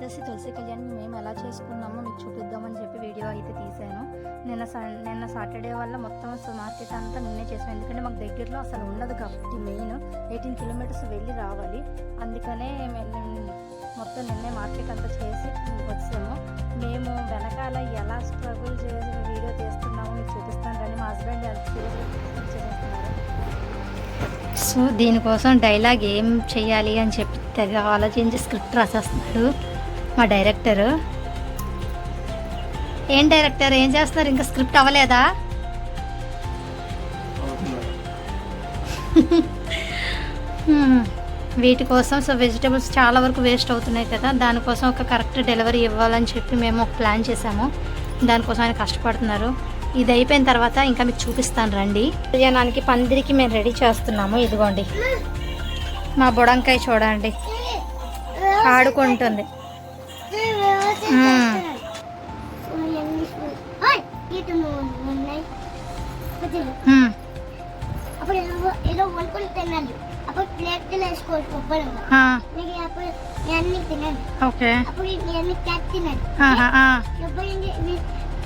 వచ్చేసి తులసి కళ్యాణ్ మేము ఎలా చేసుకున్నామో మీకు చూపిద్దామని చెప్పి వీడియో అయితే తీసాను నిన్న నిన్న సాటర్డే వల్ల మొత్తం మార్కెట్ అంతా నిన్నే చేసాం. ఎందుకంటే మాకు దగ్గరలో అసలు ఉండదు కాబట్టి మెయిన్ ఎయిటీన్ కిలోమీటర్స్ వెళ్ళి రావాలి. అందుకనే మేము మొత్తం నిన్నే మార్కెట్ అంతా చేసి వచ్చాము. మేము వెనకాల ఎలా స్ట్రగుల్ చేసి వీడియో తీస్తున్నామో మీకు చూపిస్తాను రండి. మా హస్బెండ్ చేస్తున్నారు. సో దీనికోసం డైలాగ్ ఏం చేయాలి అని చెప్పి తెగ ఆలోచించి స్క్రిప్ట్ రాసేస్తున్నాడు. మా డైరెక్టర్. ఏం డైరెక్టర్? ఏం చేస్తున్నారు? ఇంకా స్క్రిప్ట్ అవ్వలేదా? వీటి కోసం సో వెజిటేబుల్స్ చాలా వరకు వేస్ట్ అవుతున్నాయి కదా. దానికోసం ఒక కరెక్ట్ డెలివరీ ఇవ్వాలని చెప్పి మేము ఒక ప్లాన్ చేసాము దానికోసం ఆయన కష్టపడుతున్నారు. ఇది అయిపోయిన తర్వాత ఇంకా మీకు చూపిస్తాను రండి. కళ్యాణానికి పందిరికి మేము రెడీ చేస్తున్నాము. ఇదిగోండి. మా బుడంకాయ చూడండి. ఆడుకుంటుంది. అప్పుడు ఏదో వండుకొని తినాలి అప్పుడు ప్లేట్ కొబ్బరిగా ఆ, మీకు అప్పుడు ఇవన్నీ తినండి ఓకే. అప్పుడు ఇవన్నీ క్యాట్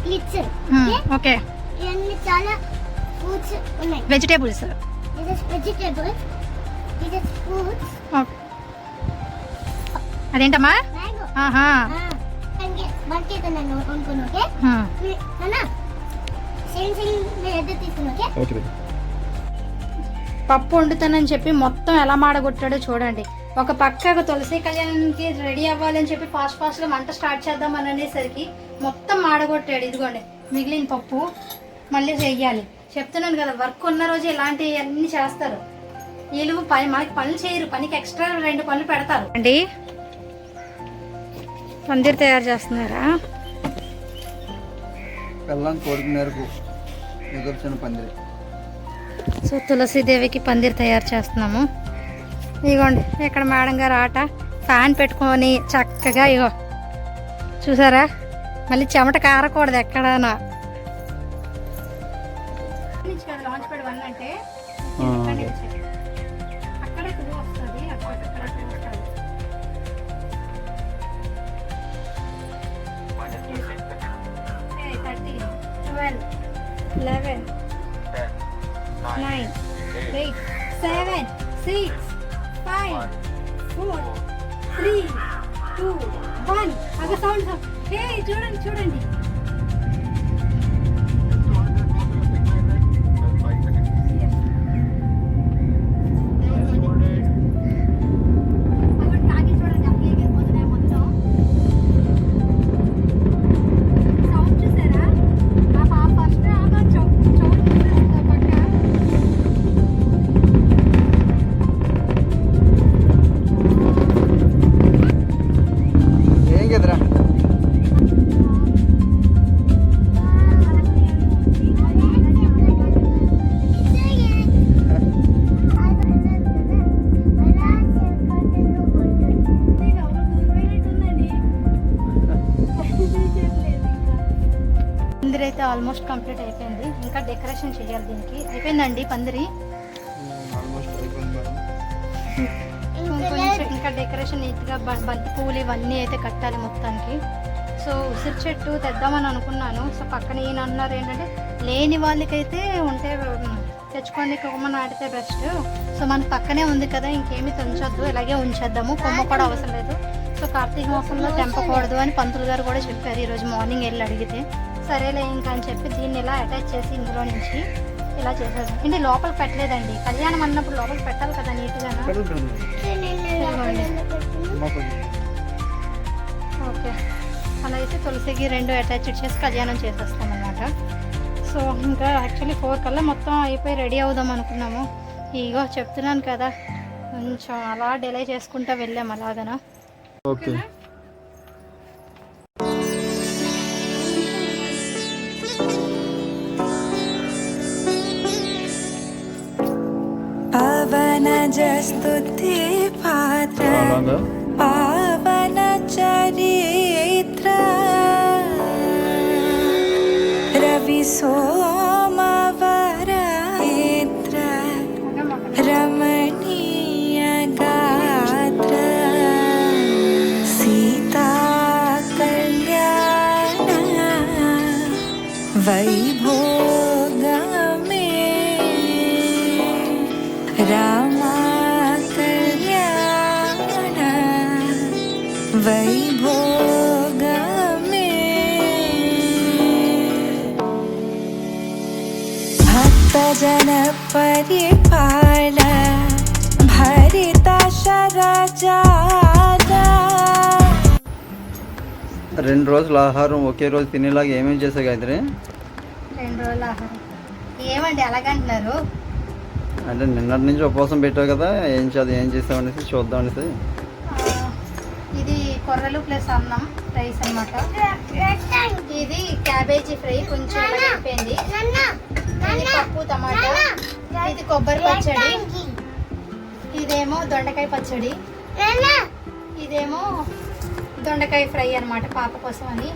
లిట్స్ హ్మ్, ఓకే ఇవన్నీ చాలా ఫ్రూట్స్ ఉన్నాయి vegetables is vegetables is fruits అదేంటమ్మా ఆహా ఓకే పప్పు వండుతానని చెప్పి మొత్తం ఎలా మాడగొట్టాడో చూడండి ఒక పక్కకు తులసి కళ్యాణానికి రెడీ అవ్వాలని చెప్పి ఫాస్ట్ ఫాస్ట్గా వంట స్టార్ట్ చేద్దామని అనేసరికి మొత్తం మాడగొట్టాడు. ఇదిగోండి మిగిలిన పప్పు మళ్ళీ చెయ్యాలి. చెప్తున్నాను కదా వర్క్ ఉన్న రోజు ఇలాంటివి అన్ని చేస్తారు. వీళ్ళు పని మనకి పనులు చేయరు. పనికి ఎక్స్ట్రా రెండు పనులు పెడతారు. అండి పందిరి తయారు చేస్తున్నారా? బెల్లం కోరిక మేరకు ఎదుర్చిన పందిరి. సో తులసీదేవికి పందిరి తయారు చేస్తున్నాము. ఇగోండి ఇక్కడ మేడం గారు ఆట. ఫ్యాన్ పెట్టుకొని చక్కగా ఇగో చూసారా? మళ్ళీ చెమట కారకూడదు ఎక్కడనా. ఆ, seven, eleven, nine, nine eight, eight, seven, six, five, one, four, four, three, two, one. Aga sound, sound. Hey, chudandi, chudandi. అయితే ఆల్మోస్ట్ కంప్లీట్ అయిపోయింది. ఇంకా డెకరేషన్ చేయాలి దీనికి. అయిపోయిందండి పందిరి? కొంచెం ఇంకా డెకరేషన్ నీట్గా బంతి పువ్వులు ఇవన్నీ అయితే కట్టాలి మొత్తానికి. సో ఉసిరి చెట్టు తెద్దామని అనుకున్నాను. సో పక్కన ఈయన అన్నారు ఏంటంటే లేని వాళ్ళకైతే ఉంటే ఉమ్, తెచ్చుకొని కొమ్మ నాటితే బెస్ట్ సో మన పక్కనే ఉంది కదా ఇంకేమీ తెంచొద్దు ఇలాగే ఉంచేద్దాము. కొమ్మ కూడా అవసరం లేదు. సో కార్తీక మాసంలో తెంపకూడదు అని పంతులు గారు కూడా చెప్పారు. ఈరోజు మార్నింగ్ వెళ్ళి అడిగితే. సరేలే ఇంకా అని చెప్పి దీన్ని ఇలా అటాచ్ చేసి ఇందులో నుంచి ఇలా చేసేసాం ఏంటి లోపల పెట్టలేదండి. కళ్యాణం అన్నప్పుడు లోపల పెట్టాలి కదా పెరుగుతుంది ఓకే. అలా అయితే తులసికి రెండు అటాచ్డ్ చేసి కళ్యాణం చేసేస్తాం అనమాట సో ఇంకా యాక్చువల్లీ ఫోర్ కల్లా మొత్తం అయిపోయి రెడీ అవుదాం అనుకున్నాము. ఇగో చెప్తున్నాను కదా. కొంచెం అలా డిలే చేసుకుంటా వెళ్ళాం అలాగనా? ఓకే. जतु पात्र पावनचरित्र। रवि सो రెండు రోజుల ఆహారం ఒకే రోజు తినేలాగా ఏమేమి చేసా గాయత్రి? రెండు రోజుల ఆహారం. ఏమండి ఎలాగంటున్నారు అంటే నిన్నటి నుంచి ఉపవాసం పెట్టావు కదా ఏం చేద్దాం ఏం చేస్తామనేసి అనేసి చూద్దాం అనేసి. ఇది కొర్రలు ప్లస్ అన్నం రైస్ అన్నమాట. ఇది క్యాబేజీ ఫ్రై కొంచెం అయిపోయింది ఇది పప్పు టమాటా ఇది కొబ్బరి పచ్చడి ఇదేమో దొండకాయ పచ్చడి ఇదేమో దొండకాయ ఫ్రై అన్నమాట పాప కోసం అని.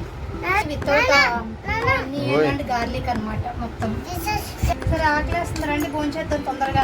వితౌట్ గార్లిక్ అన్నమాట మొత్తం. సరే ఆకలేస్తుంది? రండి భోంచేద్దాం తొందరగా